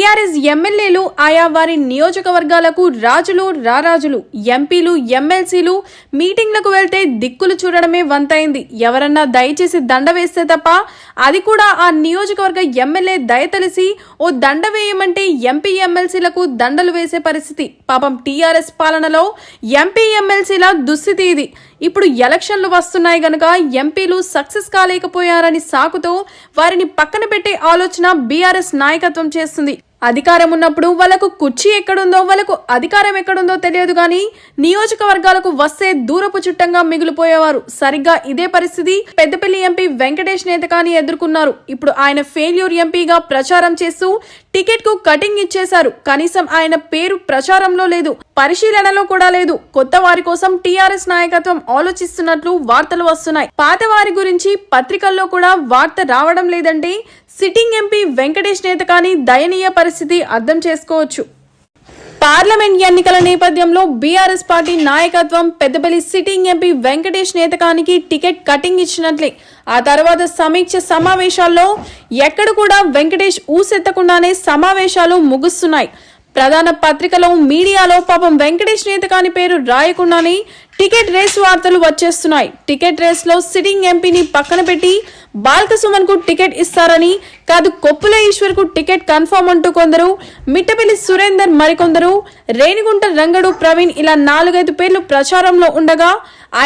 TRS ఎమ్మెల్యేలు ఆయా వారి నియోజకవర్గాలకు రాజులు రారాజులు ఎంపీలు ఎమ్మెల్సీలు మీటింగ్లకు వెళ్తే దిక్కులు చూడడమే వంతైంది. ఎవరన్నా దయచేసి దండ వేస్తే తప్ప అది కూడా ఆ నియోజకవర్గ ఎమ్మెల్యే దయతలిసి ఓ దండ వేయమంటే ఎంపీ ఎమ్మెల్సీలకు దండలు వేసే పరిస్థితి. పాపం టీఆర్ఎస్ పాలనలో ఎంపీ ఎమ్మెల్సీల దుస్థితి ఇది. ఇప్పుడు ఎలక్షన్లు వస్తున్నాయి గనక ఎంపీలు సక్సెస్ కాలేకపోయారని సాకుతో వారిని పక్కన పెట్టే ఆలోచన బీఆర్ఎస్ నాయకత్వం చేస్తుంది. అధికారం ఉన్నప్పుడు వాళ్ళకు కుర్చీ ఎక్కడుందో వాళ్ళకు అధికారం ఎక్కడుందో తెలియదు కానీ నియోజకవర్గాలకు వస్తే దూరపు చుట్టంగా మిగిలిపోయేవారు. సరిగ్గా ఇదే పరిస్థితి పెద్దపల్లి ఎంపీ వెంకటేష్ నేతకాని ఎదుర్కొన్నారు. ఇప్పుడు ఆయన ఫెయిల్యూర్ ఎంపీగా ప్రచారం చేస్తూ టికెట్కు కటింగ్ ఇచ్చేశారు. కనీసం ఆయన పేరు ప్రచారంలో లేదు. పరిశీలనలో కూడా లేదు. కొత్త వారి కోసం టీఆర్ఎస్ నాయకత్వం ఆలోచిస్తున్నట్లు వార్తలు వస్తున్నాయి. పాత వారి గురించి పత్రికల్లో కూడా వార్త రావడం లేదంటే సిట్టింగ్ ఎంపీ వెంకటేష్ నేత కానీ దయనీయ పరిస్థితి అర్థం చేసుకోవచ్చు. పార్లమెంట్ ఎన్నికల నేపథ్యంలో బీఆర్ఎస్ పార్టీ నాయకత్వం పెద్దపల్లి సిట్టింగ్ ఎంపీ వెంకటేష్ నేతకానికి టికెట్ కటింగ్ ఇచ్చినట్లే. ఆ తర్వాత సమీక్ష సమావేశాల్లో ఎక్కడ కూడా వెంకటేష్ ఊసెత్తకుండానే సమావేశాలు ముగుస్తున్నాయి. ప్రధాన పత్రికలో మీడియాలో పాపం వెంకటేష్ నేతకాని పేరు రాయకుండానే టికెట్ రేస్ వార్తలు వచ్చేస్తున్నాయి. టికెట్ రేస్లో సిట్టింగ్ ఎంపీని పక్కన పెట్టి బాల్క సుమన్కు టికెట్ ఇస్తారని కాదు కొప్పుల ఈశ్వర్కు టికెట్ కన్ఫర్మ్ అంటూ కొందరు మిట్టపల్లి సురేందర్ మరికొందరు రేణిగుంట రంగడు ప్రవీణ్ ఇలా నాలుగైదు పేర్లు ప్రచారంలో ఉండగా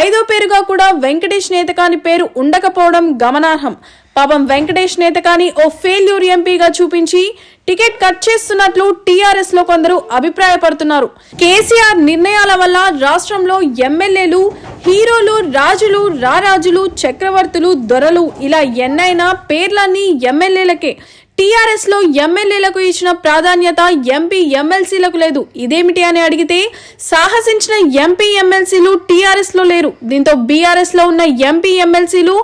ఐదో పేరుగా కూడా వెంకటేష్ నేతకాని పేరు ఉండకపోవడం గమనార్హం. పాపం వెంకటేష్ నేతకాని ఓ ఫెయిల్యూర్ ఎంపీగా చూపించి టికెట్ కట్ చేస్తున్నట్లు టీఆర్ఎస్లో కొందరు అభిప్రాయపడుతున్నారు. కేసీఆర్ నిర్ణయాల వల్ల రాష్ట్రంలో ఎమ్మెల్యేలు హీరోలు రాజులు రారాజులు చక్రవర్తులు దొరలు. ఇలా ఎన్నైనా పేర్లన్నీ ఎమ్మెల్యేలకే. టీఆర్ఎస్లో ఎమ్మెల్యేలకు ఇచ్చిన ప్రాధాన్యత ఎంపీ ఎమ్మెల్సీలకు లేదు. ఇదేమిటి అని అడిగితే సాహసించిన ఎంపీ ఎమ్మెల్సీలు టీఆర్ఎస్లో లేరు. దీంతో బీఆర్ఎస్లో ఉన్న ఎంపీ ఎమ్మెల్సీలు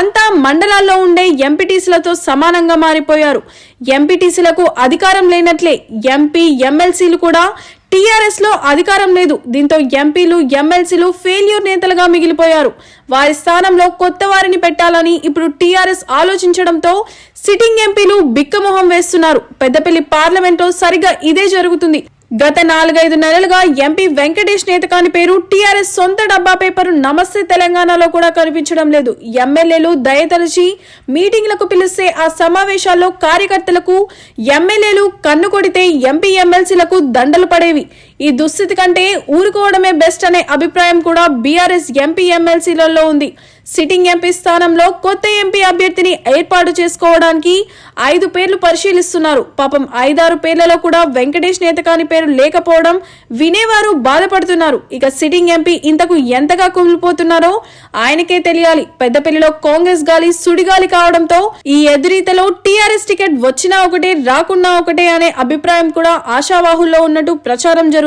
అంతా మండలాల్లో ఉండే ఎంపీటీసీలతో సమానంగా మారిపోయారు. ఎంపీటీసీలకు అధికారం లేనట్లే ఎంపీ ఎమ్మెల్సీలు కూడా టీఆర్ఎస్లో అధికారం లేదు. దీంతో ఎంపీలు ఎమ్మెల్సీలు ఫెయిల్యూర్ నేతలుగా మిగిలిపోయారు. వారి స్థానంలో కొత్త వారిని పెట్టాలని ఇప్పుడు టీఆర్ఎస్ ఆలోచించడంతో సిట్టింగ్ ఎంపీలు బిక్కమొహం వేస్తున్నారు. పెద్దపల్లి పార్లమెంట్లో సరిగా ఇదే జరుగుతుంది. గత నాలుగైదు నెలలుగా ఎంపీ వెంకటేష్ నేతకాని పేరు టీఆర్ఎస్ సొంత డబ్బా పేపర్ నమస్తే తెలంగాణలో కూడా కనిపించడం లేదు. ఎమ్మెల్యేలు దయతలిచి మీటింగ్లకు పిలిస్తే ఆ సమావేశాల్లో కార్యకర్తలకు ఎమ్మెల్యేలు కన్ను కొడితే ఎంపీ ఎమ్మెల్సీలకు దండలు పడేవి. ఈ దుస్థితి కంటే ఊరుకోవడమే బెస్ట్ అనే అభిప్రాయం కూడా బీఆర్ఎస్ ఎంపీ ఎమ్మెల్సీలలో ఉంది. సిట్టింగ్ ఎంపీ స్థానంలో కొత్త ఎంపీ అభ్యర్థిని ఏర్పాటు చేసుకోవడానికి ఐదు పేర్లు పరిశీలిస్తున్నారు. పాపం ఐదారు పేర్లలో కూడా వెంకటేష్ నేతకాని పేరు లేకపోవడం వినేవారు బాధపడుతున్నారు. ఇక సిట్టింగ్ ఎంపీ ఇంతకు ఎంతగా కుమిలిపోతున్నారో ఆయనకే తెలియాలి. పెద్దపల్లిలో కాంగ్రెస్ గాలి సుడిగాలి కావడంతో ఈ ఎదురీతలో టీఆర్ఎస్ టికెట్ వచ్చినా ఒకటే రాకున్నా ఒకటే అనే అభిప్రాయం కూడా ఆశావాహుల్లో ఉన్నట్టు ప్రచారం జరుగుతుంది.